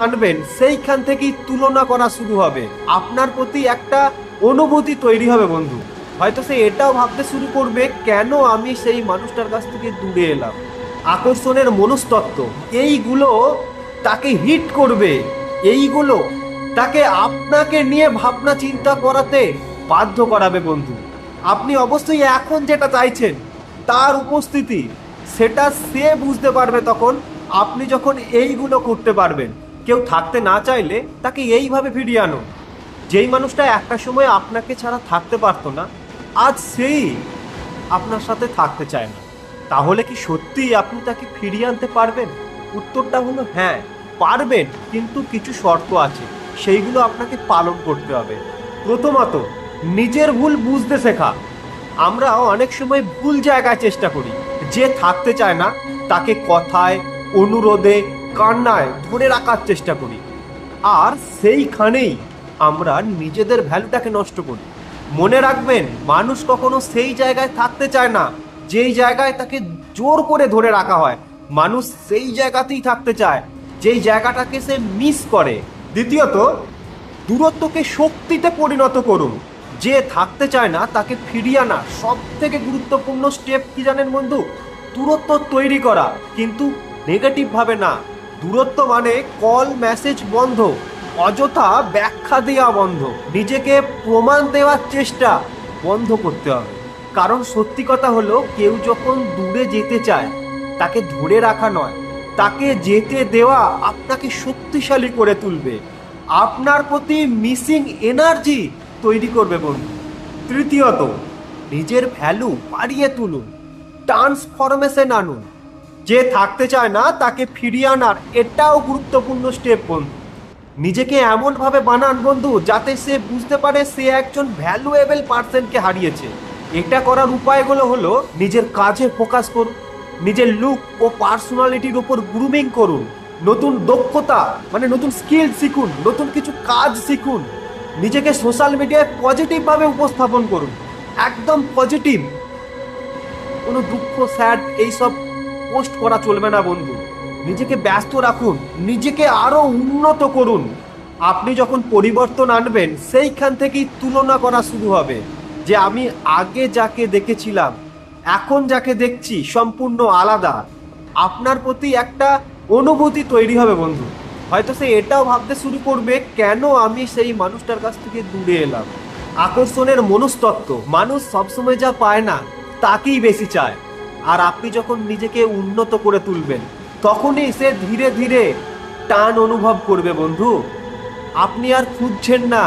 আনবেন, সেইখান থেকেই তুলনা করা শুরু হবে। আপনার প্রতি একটা অনুভূতি তৈরি হবে, বন্ধু। হয়তো সে এটাও ভাবতে শুরু করবে, কেন আমি সেই মানুষটার কাছ থেকে দূরে এলাম? আকর্ষণের মনস্তত্ত্ব, এইগুলো তাকে হিট করবে। এইগুলো তাকে আপনাকে নিয়ে ভাবনা চিন্তা করাতে বাধ্য করাবে, বন্ধু। আপনি অবশ্যই এখন যেটা চাইছেন, তার উপস্থিতি, সেটা সে বুঝতে পারবে তখন। আপনি যখন এইগুলো করতে পারবেন কেউ থাকতে না চাইলে তাকে এইভাবে ফিরিয়ে আনুন যেই মানুষটা একটা সময় আপনাকে ছাড়া থাকতে পারতো না, আজ সেই আপনার সাথে থাকতে চায় না। তাহলে কি সত্যিই আপনি তাকে ফিরিয়ে আনতে পারবেন? উত্তরটা হলো হ্যাঁ পারবেন, কিন্তু কিছু শর্ত আছে। সেইগুলো আপনাকে পালন করতে হবে। প্রথমত, নিজের ভুল বুঝতে শেখা। আমরা অনেক সময় ভুল জায়গায় চেষ্টা করি। যে থাকতে চায় না, তাকে কথায়, অনুরোধে কান্নায় ধরে রাখার চেষ্টা করি। আর সেইখানেই আমরা নিজেদের ভ্যালুটাকে নষ্ট করি। মনে রাখবেন, মানুষ কখনো সেই জায়গায় থাকতে চায় না, যেই জায়গায় তাকে জোর করে ধরে রাখা হয়। মানুষ সেই জায়গাতেই থাকতে চায়, যেই জায়গাটাকে সে মিস করে। দ্বিতীয়ত, দূরত্বকে শক্তিতে পরিণত করুন। যে থাকতে চায় না, তাকে ফিরিয়ে আনা সব থেকে গুরুত্বপূর্ণ স্টেপ কি জানেন বন্ধু? দূরত্ব তৈরি করা। কিন্তু নেগেটিভ ভাবে না। দূরত্ব মানে কল মেসেজ বন্ধ, অযথা ব্যাখ্যা দেওয়া বন্ধ। নিজেকে প্রমাণ দেওয়ার চেষ্টা বন্ধ করতে হবে। কারণ সত্যি কথা হলো, কেউ যখন দূরে যেতে চায়, তাকে ধরে রাখা নয়। তাকে যেতে দেওয়া আপনাকে শক্তিশালী করে তুলবে। আপনার প্রতি মিসিং এনার্জি তৈরি করবে বন্ধু। তৃতীয়ত, নিজের ভ্যালু বাড়িয়ে তুলুন। ট্রান্সফরমেশন আনুন। যে থাকতে চায় না, তাকে ফিরিয়ে আনার এটাও গুরুত্বপূর্ণ স্টেপ বন্ধু। নিজেকে এমনভাবে বানান বন্ধু, যাতে সে বুঝতে পারে সে একজন ভ্যালুয়েবল পার্সনকে হারিয়েছে। এটা করার উপায়গুলো হলো নিজের কাজে ফোকাস করুন, নিজের লুক ও পার্সোনালিটির উপর গ্রুমিং করুন, নতুন দক্ষতা মানে নতুন স্কিল শিখুন, নতুন কিছু কাজ শিখুন, নিজেকে সোশ্যাল মিডিয়ায় পজিটিভভাবে উপস্থাপন করুন, একদম পজিটিভ কোনো দুঃখ স্যাড এইসব পোস্ট করা চলবে না বন্ধু। নিজেকে ব্যস্ত রাখুন, নিজেকে আরও উন্নত করুন। আপনি যখন পরিবর্তন আনবেন, সেইখান থেকেই তুলনা করা শুরু হবে। যে আমি আগে যাকে দেখেছিলাম, এখন যাকে দেখছি সম্পূর্ণ আলাদা। আপনার প্রতি একটা অনুভূতি তৈরি হবে বন্ধু। হয়তো সে এটাও ভাবতে শুরু করবে, কেন আমি সেই মানুষটার কাছ থেকে দূরে এলাম? আকর্ষণের মনস্তত্ত্ব, মানুষ সবসময় যা পায় না, তাকেই বেশি চায়। আর আপনি যখন নিজেকে উন্নত করে তুলবেন, তখনই সে ধীরে ধীরে টান অনুভব করবে বন্ধু। আপনি আর খুঁজছেন না,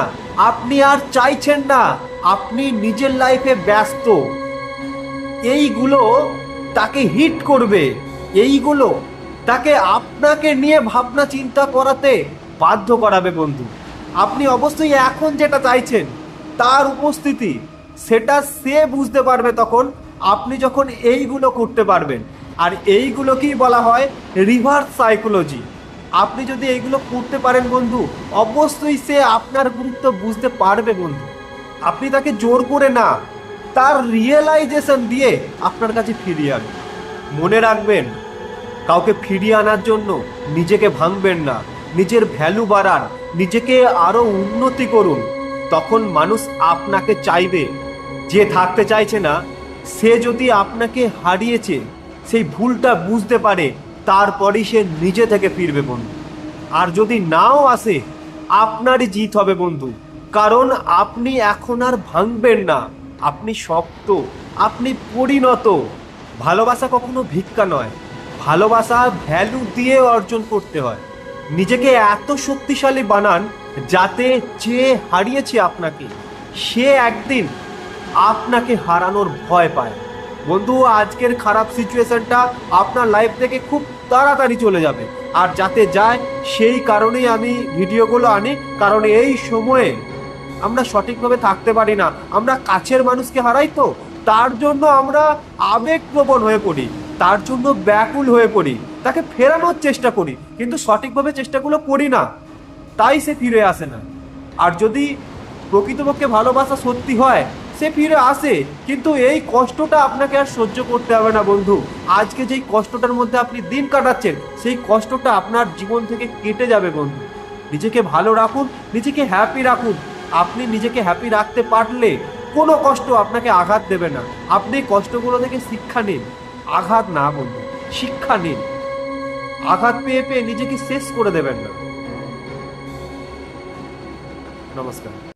আপনি আর চাইছেন না, আপনি নিজের লাইফে ব্যস্ত। এইগুলো তাকে হিট করবে, এইগুলো তাকে আপনাকে নিয়ে ভাবনা চিন্তা করাতে বাধ্য করাবে বন্ধু। আপনি অবশ্যই এখন যেটা চাইছেন, তার উপস্থিতি, সেটা সে বুঝতে পারবে তখন আপনি যখন এইগুলো করতে পারবেন, আর এইগুলোকেই বলা হয় রিভার্স সাইকোলজি আপনি যদি এইগুলো করতে পারেন বন্ধু, অবশ্যই সে আপনার গুরুত্ব বুঝতে পারবে বন্ধু। আপনি তাকে জোর করে না, তার রিয়েলাইজেশন দিয়ে আপনার কাছে ফিরিয়ে আনবে মনে রাখবেন, কাউকে ফিরিয়ে আনার জন্য নিজেকে ভাঙবেন না, নিজের ভ্যালু বাড়ান, নিজেকে আরও উন্নতি করুন। তখন মানুষ আপনাকে চাইবে, যে থাকতে চাইছে না সে যদি আপনাকে হারিয়েছে, সেই ভুলটা বুঝতে পারে, তারপরই সে নিজে থেকে ফিরবে বন্ধু। আর যদি নাও আসে, আপনারই জিত হবে বন্ধু। কারণ আপনি এখন আর ভাঙবেন না। আপনি শক্ত, আপনি পরিণত। ভালোবাসা কখনো ভিক্ষা নয়। ভালোবাসা ভ্যালু দিয়ে অর্জন করতে হয়। নিজেকে এত শক্তিশালী বানান যাতে যে হারিয়েছে আপনাকে, সে একদিন আপনাকে হারানোর ভয় পায়। বন্ধু, আজকের খারাপ সিচুয়েশনটা আপনার লাইফ থেকে খুব তাড়াতাড়ি চলে যাবে। আর যাতে যায়, সেই কারণেই আমি ভিডিওগুলো আনি। কারণ এই সময়ে আমরা সঠিকভাবে থাকতে পারি না। আমরা কাছের মানুষকে হারাই তো। তার জন্য আমরা আবেগপ্রবণ হয়ে পড়ি। তার জন্য ব্যাকুল হয়ে পড়ি। তাকে ফেরানোর চেষ্টা করি। কিন্তু সঠিকভাবে চেষ্টাগুলো করি না। তাই সে ফিরে আসে না। আর যদি প্রকৃতপক্ষে ভালোবাসা সত্যি হয় সে ফিরে আসে, কিন্তু এই কষ্টটা আপনাকে আর সহ্য করতে হবে না, বন্ধু। আজকে যেই কষ্টটার মধ্যে আপনি দিন কাটাচ্ছেন, সেই কষ্টটা আপনার জীবন থেকে কেটে যাবে, বন্ধু। নিজেকে ভালো রাখুন, নিজেকে হ্যাপি রাখুন। আপনি নিজেকে হ্যাপি রাখতে পারলে কোনো কষ্ট আপনাকে আঘাত দেবে না। আপনি কষ্টগুলো থেকে শিক্ষা নিন। আঘাত না, বন্ধু, শিক্ষা নিন। আঘাত পেয়ে পেয়ে নিজেকে শেষ করে দেবেন না। নমস্কার।